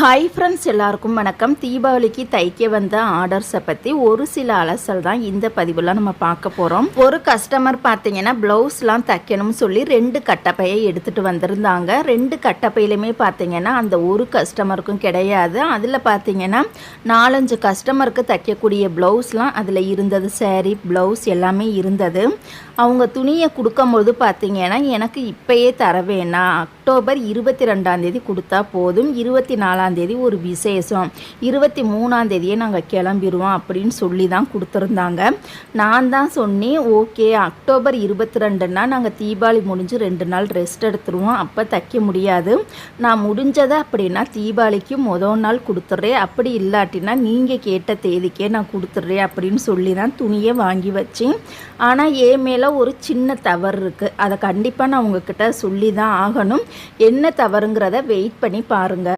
Hi friends எல்லாருக்கும் வணக்கம். தீபாவளிக்கு தைக்க வந்த ஆர்டர்ஸை பற்றி ஒரு சில அலசல் தான் இந்த பதிவில் நம்ம பார்க்க போகிறோம் ஒரு கஸ்டமர் பார்த்தீங்கன்னா ப்ளவுஸ்லாம் தைக்கணும்னு சொல்லி ரெண்டு கட்டப்பையை எடுத்துகிட்டு வந்திருந்தாங்க. ரெண்டு கட்டப்பையிலுமே பார்த்தீங்கன்னா அந்த ஒரு கஸ்டமருக்கும் கிடையாது. அதில் பார்த்தீங்கன்னா நாலஞ்சு கஸ்டமருக்கு தைக்கக்கூடிய ப்ளவுஸ்லாம் அதில் இருந்தது. saree ப்ளவுஸ் எல்லாமே இருந்தது. அவங்க துணியை கொடுக்கும்போது பார்த்தீங்கன்னா எனக்கு இப்போயே தர வேணாம். அக்டோபர் இருபத்தி ரெண்டாந்தேதி கொடுத்தா போதும். இருபத்தி நாலாம் நாலாந்தேதி ஒரு விசேஷம். இருபத்தி மூணாந்தேதியே நாங்கள் கிளம்பிடுவோம் அப்படின்னு சொல்லி தான் கொடுத்துருந்தாங்க. நான் தான் சொன்னேன் ஓகே அக்டோபர் இருபத்தி ரெண்டுன்னா நாங்கள் தீபாவளி முடிஞ்சு ரெண்டு நாள் ரெஸ்ட் எடுத்துருவோம். அப்போ தைக்க முடியாது. நான் முடிஞ்சதை அப்படின்னா தீபாவளிக்கு மொதல் நாள் கொடுத்துட்றேன் அப்படி இல்லாட்டினா நீங்கள் கேட்ட தேதிக்கே நான் கொடுத்துட்றேன் அப்படின்னு சொல்லி தான் துணியை வாங்கி வச்சேன். ஆனால் ஏ மேலே ஒரு சின்ன தவறு இருக்குது அதை கண்டிப்பாக நான் உங்ககிட்ட சொல்லி தான் ஆகணும். என்ன தவறுங்கிறத வெயிட் பண்ணி பாருங்கள்